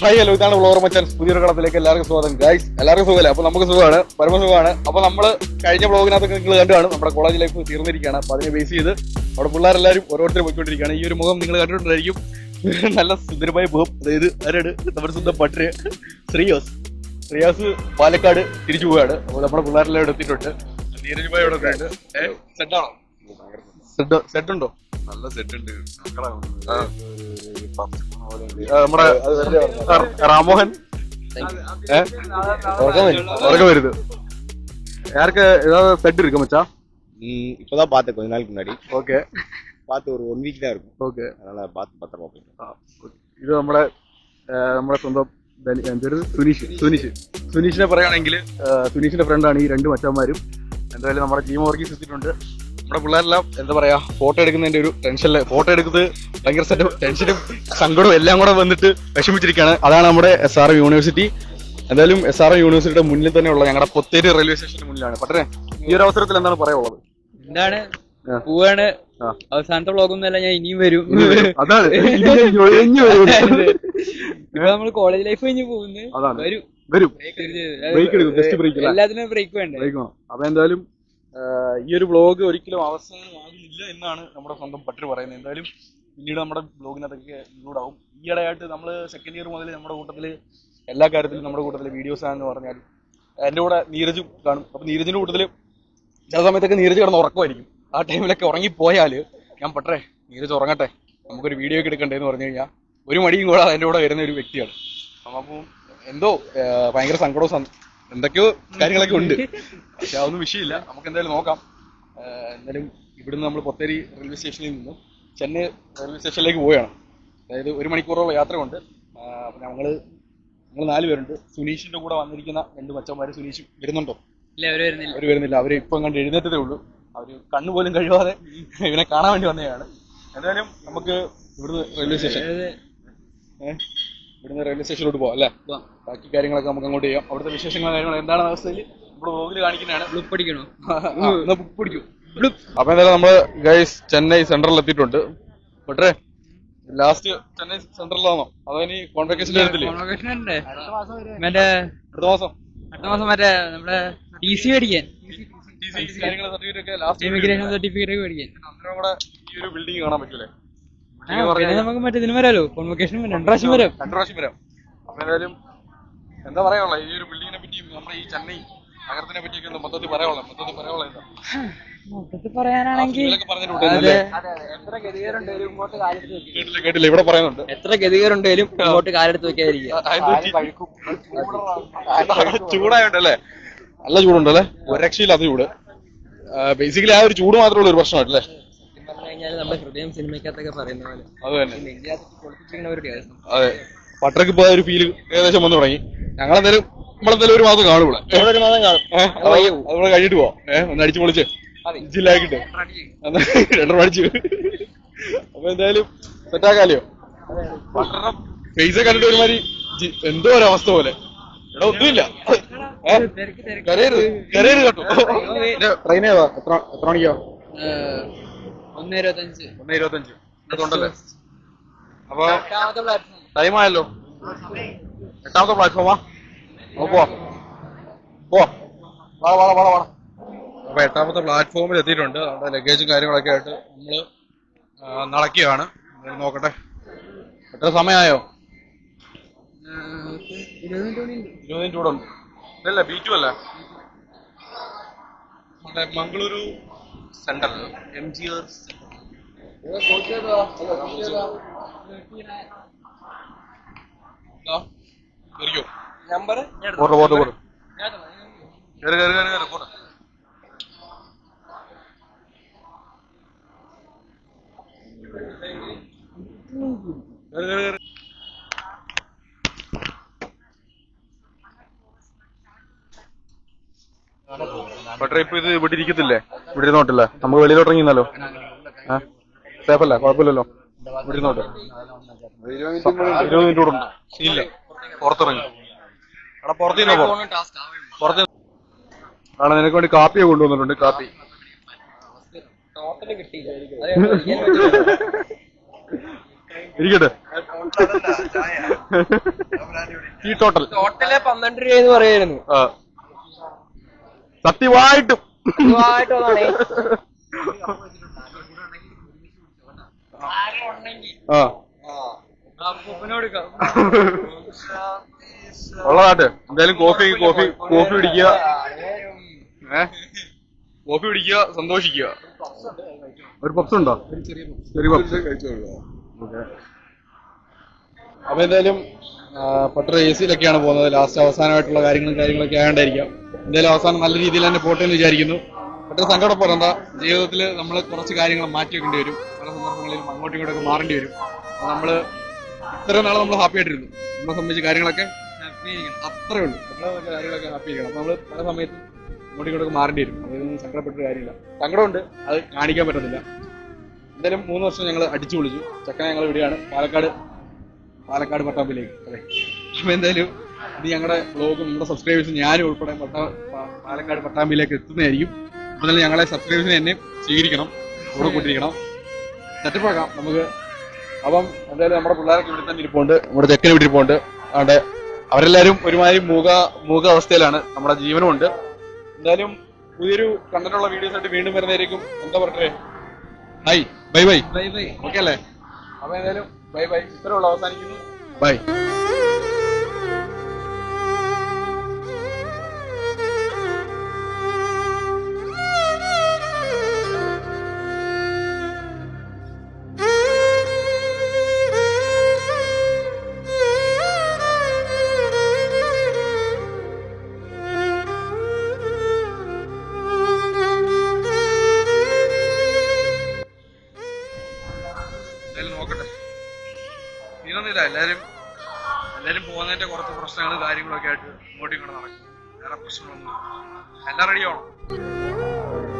Hi hello ഇതാണ് floor മച്ചാൻസ് പുതിയൊരു കടത്തിലേക്ക് എല്ലാവർക്കും സ്വാഗതം. ഗൈസ് എല്ലാവർക്കും സുഖമല്ലേ? അപ്പൊ നമുക്ക് സുഖമാണ്. പരമസുഖമാണ് അപ്പൊ നമ്മൾ കഴിഞ്ഞ ബ്ലോഗിനകത്തൊക്കെ നിങ്ങൾ കണ്ടാണ് നമ്മുടെ കോളേജ് ലൈഫ് തീർന്നിരിക്കുകയാണ്. അപ്പൊ അതിനെ ബേസ് ചെയ്ത് അവിടെ പിള്ളേരെല്ലാവരും ഓരോരുത്തർ പോയിക്കൊണ്ടിരിക്കുകയാണ്. ഈ ഒരു മുഖം നിങ്ങൾ കണ്ടിട്ടുണ്ടായിരിക്കും. നല്ല സുന്ദരമായ മുഖം. അതായത് ആരാണ്? നമ്മുടെ സ്വന്തം പട്ടര് ശ്രീയോസ്. ശ്രീയാസ് പാലക്കാട് തിരിച്ചു പോവുകയാണ്. അപ്പോൾ നമ്മുടെ പിള്ളേരെല്ലാം എത്തിയിട്ടുണ്ട്. നീരജ് ഭായി ഇവിടെ ഉണ്ട്. സെറ്റാണോ സെറ്റ് സെറ്റ് ഉണ്ടോ? നല്ല സെറ്റ് ഉണ്ട് ആ. ആ, നമ്മുടെ ആ, റാമോഹൻ ഏ? ഉറക്കം വരുത് யாருக்கு ஏதாவது செட் இருக்கு மச்சான் இப்பதான் பார்த்தேன் கொஞ்ச நாளைக்கு முன்னாடி ஓகே பார்த்து ஒரு ஒன் வீக் தான் இருக்கும் ഓക്കെ அதனால பார்த்து பத்திரமா போயிட்டேன் ഇത് നമ്മുടെ ആ, നമ്മുടെ സ്വന്തം ധനി- എന്തൊരു സുനീഷ് സുനീഷ് സുനീഷിനെ പറയുകയാണെങ്കിൽ സുനീഷിന്റെ ഫ്രണ്ടാണ് ഈ രണ്ട് മച്ചന്മാരും എന്തായാലും നമ്മുടെ ടീം ഓർഗീസ് എത്തിയിട്ടുണ്ട് നമ്മുടെ പിള്ളേരെല്ലാം എന്താ പറയാ ഫോട്ടോ എടുക്കുന്നതിന്റെ ഒരു ടെൻഷനിൽ ഫോട്ടോ എടുക്കുന്നത് ഭയങ്കര ടെൻഷനും സങ്കടവും എല്ലാം കൂടെ വന്നിട്ട് വിഷമിച്ചിരിക്കുകയാണ് അതാണ് നമ്മുടെ എസ് ആർ എം യൂണിവേഴ്സിറ്റി എന്തായാലും എസ് ആർ എം യൂണിവേഴ്സിറ്റിയുടെ മുന്നിൽ തന്നെയുള്ള ഞങ്ങളുടെ പൊത്തേരി റെയിൽവേ സ്റ്റേഷന്റെ മുന്നിലാണ്. പട്ടേ ഈ ഒരു അവസരത്തിൽ എന്താണ് പറയാനുള്ളത്? എന്താണ്. പോവാണ്. അവസാനത്തെ വ്ളോഗൊന്നുമല്ല ഞാൻ ഇനിയും വരും. അതാണ്. ഇപ്പൊ നമ്മൾ കോളേജ് ലൈഫ് കഴിഞ്ഞ് പോകുന്നു. വരും. വരും. എല്ലാത്തിനും ബ്രേക്ക് വേണ്ടേ? അപ്പൊ എന്തായാലും ഈ ഒരു ബ്ലോഗ് ഒരിക്കലും അവസാനമാകുന്നില്ല എന്നാണ് നമ്മുടെ സ്വന്തം പട്ടര് പറയുന്നത്. എന്തായാലും പിന്നീട് നമ്മുടെ ബ്ലോഗിനകത്തൊക്കെ ഇൻക്ലൂഡ് ആവും. ഈയിടെയായിട്ട് നമ്മൾ സെക്കൻഡ് ഇയർ മുതൽ നമ്മുടെ കൂട്ടത്തിൽ എല്ലാ കാര്യത്തിലും നമ്മുടെ കൂട്ടത്തിൽ വീഡിയോസ് ആണെന്ന് പറഞ്ഞാൽ എന്റെ കൂടെ നീരജും കാണും. അപ്പൊ നീരജിന്റെ കൂട്ടത്തിൽ ചില സമയത്തൊക്കെ നീരജ് കിടന്ന് ഉറക്കമായിരിക്കും. ആ ടൈമിലൊക്കെ ഉറങ്ങിപ്പോയാൽ ഞാൻ പട്ടേ നീരജ് ഉറങ്ങട്ടെ. നമുക്കൊരു വീഡിയോ ഒക്കെ എടുക്കണ്ടേ എന്ന് പറഞ്ഞു കഴിഞ്ഞാൽ ഒരു മടിയും കൂടാതെ എന്റെ കൂടെ വരുന്ന ഒരു വ്യക്തിയാണ്. അപ്പം എന്തോ ഭയങ്കര സങ്കടവും എന്തൊക്കെയോ കാര്യങ്ങളൊക്കെ ഉണ്ട്. പക്ഷെ അതൊന്നും വിഷയമില്ല. നമുക്ക് എന്തായാലും നോക്കാം. എന്തായാലും ഇവിടുന്ന് നമ്മൾ പൊത്തേരി റെയിൽവേ സ്റ്റേഷനിൽ നിന്ന് ചെന്നൈ റെയിൽവേ സ്റ്റേഷനിലേക്ക് പോവുകയാണ്. അതായത് ഒരു മണിക്കൂറോളം യാത്രയുണ്ട് അപ്പം അപ്പൊ ഞങ്ങൾ ഞങ്ങൾ നാല് പേരുണ്ട്. സുനീഷിന്റെ കൂടെ വന്നിരിക്കുന്ന രണ്ട് മച്ചന്മാര് സുനീഷ് വരുന്നുണ്ടോ? ഇല്ല അവർ വരുന്നില്ല. അവർ വരുന്നില്ല. അവർ ഇപ്പം കണ്ട് എഴുന്നേറ്റതേ ഉള്ളൂ. അവർ കണ്ണു പോലും കഴിവാതെ ഇവനെ കാണാൻ വേണ്ടി വന്നതാണ്. എന്തായാലും നമുക്ക് ഇവിടുന്ന് റെയിൽവേ സ്റ്റേഷൻ. ഏഹ് ഇവിടുന്ന് റെയിൽവേ സ്റ്റേഷനിലോട്ട് പോവാം അല്ലേ ബാക്കി കാര്യങ്ങളൊക്കെ നമുക്ക് അങ്ങോട്ട് ചെയ്യാം അവിടുത്തെ വിശേഷങ്ങൾ കാര്യങ്ങൾ എന്താണ് അവസ്ഥയിൽ ഇവിടെ വ്ലോഗിൽ കാണിക്കുന്നതാണ് ബ്ലൂപ്പ് അടിക്കണോ ആ, എന്നാ ബുക്ക് പിടിക്കും അപ്പൊ എന്തായാലും നമ്മൾ ഗൈസ് ചെന്നൈ സെൻട്രലിൽ എത്തിയിട്ടുണ്ട് പക്ഷേ ലാസ്റ്റ് ചെന്നൈ സെൻട്രലിലാണോ അതോ ഇനി കോൺവെക്കേഷൻ എടുത്തില്ലേ മറ്റേ അടുത്ത മാസം അടുത്ത മാസം മറ്റേ നമ്മുടെ ടി സി മേടിക്കാൻ കാര്യങ്ങൾ സർട്ടിഫിക്കറ്റ് ഒക്കെ ലാസ്റ്റ് ഇമിഗ്രേഷൻ സർട്ടിഫിക്കറ്റ് മേടിക്കാൻ അന്നേരം കൂടെ ഈ ഒരു ബിൽഡിംഗ് കാണാൻ പറ്റൂലേ നമുക്ക് മറ്റേ ഇതിന് വരാലോ? കോൺവൊക്കേഷൻ രണ്ടു പ്രാവശ്യം വരാം. രണ്ടു പ്രാവശ്യം വരാം. അപ്പൊ എന്തായാലും എന്താ പറയാനുള്ള? ഈ ഒരു ബിൽഡിങ്ങിനെ പറ്റിയും നമ്മുടെ ഈ ചെന്നൈ നഗരത്തിനെ പറ്റിയൊക്കെ ഒന്ന് മൊത്തത്തിൽ പറയാനുള്ള? മൊത്തത്തിൽ പറയാനുള്ള എന്താ മൊത്തത്തിൽ പറയാനാണെങ്കിൽ കേട്ടില്ല കേട്ടില്ല. ഇവിടെ പറയുന്നുണ്ട്. എത്ര ഗതികേറുണ്ടേലും ഇങ്ങോട്ട് കാലെടുത്ത്. ചൂടായോണ്ടല്ലേ? നല്ല ചൂടുണ്ടല്ലേ? ഒരു രക്ഷയില്ലാത്ത ചൂട് ബേസിക്കലി ആ ഒരു ചൂട് മാത്രമുള്ള ഒരു പ്രശ്നമായിട്ടല്ലേ? നമ്മുടെ ഹൃദയം സിനിമയ്ക്കകത്തൊക്കെ പറയുന്ന പോലെ. അത് തന്നെ. പൊളിപ്പിച്ചിരിക്കുന്ന ഒരു അതെ. പട്ടറക്ക് പോയ ഒരു ഫീൽ ഏകദേശം വന്നു തുടങ്ങി. ഞങ്ങളെന്തായാലും നമ്മളെന്തായാലും ഒരു മാസം കാണും ഇവിടെ. ഒരു മാസം കാണും. അതുകൂടെ കഴിഞ്ഞിട്ട് പോവാം. ഏഹ് ഒന്ന് അടിച്ചു പൊളിച്ച്. ജില്ലാക്കിട്ട് രണ്ടര അടിച്ചു അപ്പൊ എന്തായാലും സെറ്റാക്കാലോ? ഫേസ് കണ്ടിട്ട് ഒരുമാതിരി എന്തോ ഒരു അവസ്ഥ പോലെ. ഇവിടെ ഒന്നുമില്ല? കരയരുത്. കരയരുത് കേട്ടോ. ട്രെയിൻ ഏതാ? എത്ര എത്ര മണിക്കാ? ഒന്ന് ഇരുപത്തഞ്ച്. ഒന്ന് ഇരുപത്തഞ്ച്. അതുകൊണ്ടല്ലേ? അപ്പൊ എട്ടാമത്തെ പ്ലാറ്റ്ഫോം ടൈം ആയല്ലോ എട്ടാമത്തെ പ്ലാറ്റ്ഫോമാ പോവാ പോവാം. പോവാം. വാ വാ വാ വാ. അപ്പൊ എട്ടാമത്തെ പ്ലാറ്റ്ഫോമിൽ എത്തിയിട്ടുണ്ട്. നമ്മുടെ ലഗേജും കാര്യങ്ങളൊക്കെ ആയിട്ട് നമ്മൾ നടക്കുകയാണ്. നോക്കട്ടെ. എത്ര സമയമായോ? ഇരുപത് മിനിറ്റ് അല്ല കൂടെ ഉണ്ട് ഇതല്ല ബി ടു. അല്ല Mangaluru centre M G R number കേറി പോട്ടെ. പോട്ടെ പക്ഷേ ഇപ്പൊ ഇത് ഇവിടെ ഇരിക്കത്തില്ലേ ഇവിടെ ഇരുന്നോട്ടില്ല നമുക്ക് വെളിയിലോട്ട് ഇറങ്ങിന്നല്ലോ സേഫ് അല്ല കുഴപ്പമില്ലല്ലോ. ഇവിടെ ഇരുന്നോട്ടെ ഇരുപത് മിനിറ്റ് കൂടെ. ഉണ്ട് ഇല്ല. പുറത്തിറങ്ങി. അവിടെ പുറത്തുനിന്ന് പോ. പുറത്ത് ആണ് നിനക്ക് വേണ്ടി കാപ്പിയെ കൊണ്ടുവന്നിട്ടുണ്ട് കാപ്പി. ഇരിക്കട്ടെ. ടോട്ടൽ. ടോട്ടൽ പന്ത്രണ്ട് രൂപ എന്ന് പറയായിരുന്നു. ആ. സത്യമായിട്ടും. ആ. ഉള്ളതാട്ടെ എന്തായാലും കോഫി കോഫി കോഫി പിടിക്കുക ഏ? കോഫി പിടിക്കുക സന്തോഷിക്കുക. ഒരു പപ്സ് ഉണ്ടോ? ചെറിയ പപ്സ്. ഓക്കെ. അപ്പൊ എന്തായാലും പട്ടർ എ സിയിലൊക്കെയാണ് പോകുന്നത്. ലാസ്റ്റ് അവസാനമായിട്ടുള്ള കാര്യങ്ങളും കാര്യങ്ങളൊക്കെ ആയതുകൊണ്ടായിരിക്കാം എന്തായാലും അവസാനം നല്ല രീതിയിൽ തന്നെ പോട്ടെ എന്ന് വിചാരിക്കുന്നു പട്ടർ സങ്കടപ്പെടേണ്ട ജീവിതത്തിൽ നമ്മൾ കുറച്ച് കാര്യങ്ങൾ മാറ്റി വെക്കേണ്ടി വരും. പല സന്ദർഭങ്ങളിലും അങ്ങോട്ടും ഇങ്ങോട്ടൊക്കെ മാറേണ്ടി വരും. നമ്മൾ ഇത്രയും നാളെ നമ്മൾ ഹാപ്പി ആയിട്ടിരുന്നു. നമ്മളെ സംബന്ധിച്ച് കാര്യങ്ങളൊക്കെ അത്രേ ഉള്ളൂ. നമ്മളെ കാര്യങ്ങളൊക്കെ ഹാപ്പി ആയിരിക്കണം. അപ്പൊ നമ്മൾ പല സമയത്തും അങ്ങോട്ടും ഇങ്ങോട്ടൊക്കെ മാറേണ്ടി വരും. അതൊന്നും സങ്കടപ്പെട്ട കാര്യമില്ല. സങ്കടമുണ്ട്. അത് കാണിക്കാൻ പറ്റത്തില്ല. എന്തായാലും മൂന്ന് വർഷം ഞങ്ങൾ അടിച്ചു പൊളിച്ചു. ചക്കന ഞങ്ങൾ ഇവിടെയാണ്. പാലക്കാട് പാലക്കാട് പട്ടാമ്പിലേക്ക്. അതെ. അപ്പൊ എന്തായാലും ഇത് ഞങ്ങളുടെ ബ്ലോഗും നമ്മുടെ സബ്സ്ക്രൈബേഴ്സ് ഞാനും ഉൾപ്പെടെ പട്ടാ പാലക്കാട് പട്ടാമ്പിലേക്ക് എത്തുന്നതായിരിക്കും. അപ്പോൾ തന്നെ ഞങ്ങളെ സബ്സ്ക്രൈബേഴ്സിനെ എന്നെ സ്വീകരിക്കണം കൂടെ കൂട്ടിരിക്കണം സെറ്റപ്പ് ആക്കാം നമുക്ക്. അപ്പം എന്തായാലും നമ്മുടെ പിള്ളേരൊക്കെ ഇവിടെ തന്നെ ഇരിപ്പുണ്ട്. നമ്മുടെ തെക്കിന് ഇവിടെ ഇരിപ്പുണ്ട്. അവിടെ അവരെല്ലാവരും ഒരുമാതിരി മൂക മൂക അവസ്ഥയിലാണ് നമ്മുടെ ജീവനും ഉണ്ട്. എന്തായാലും പുതിയൊരു കണ്ടന്റുള്ള വീഡിയോസ് ആയിട്ട് വീണ്ടും വരുന്നതായിരിക്കും. എന്താ പറഞ്ഞേ hi bye bye. Bye bye. Okay അല്ലേ? അപ്പൊ എന്തായാലും ബൈ ബൈ. ഇത്രയുള്ള അവസാനിക്കുന്നു. ബൈ. തീരൊന്നുമില്ല എല്ലാരും എല്ലാരും പോകുന്നതിന്റെ കുറച്ച് പ്രശ്നങ്ങൾ കാര്യങ്ങളൊക്കെ ആയിട്ട് ഇങ്ങോട്ടും ഇങ്ങോട്ട് നടക്കും. വേറെ പ്രശ്നങ്ങളൊന്നും എല്ലാം റെഡി ആവണം.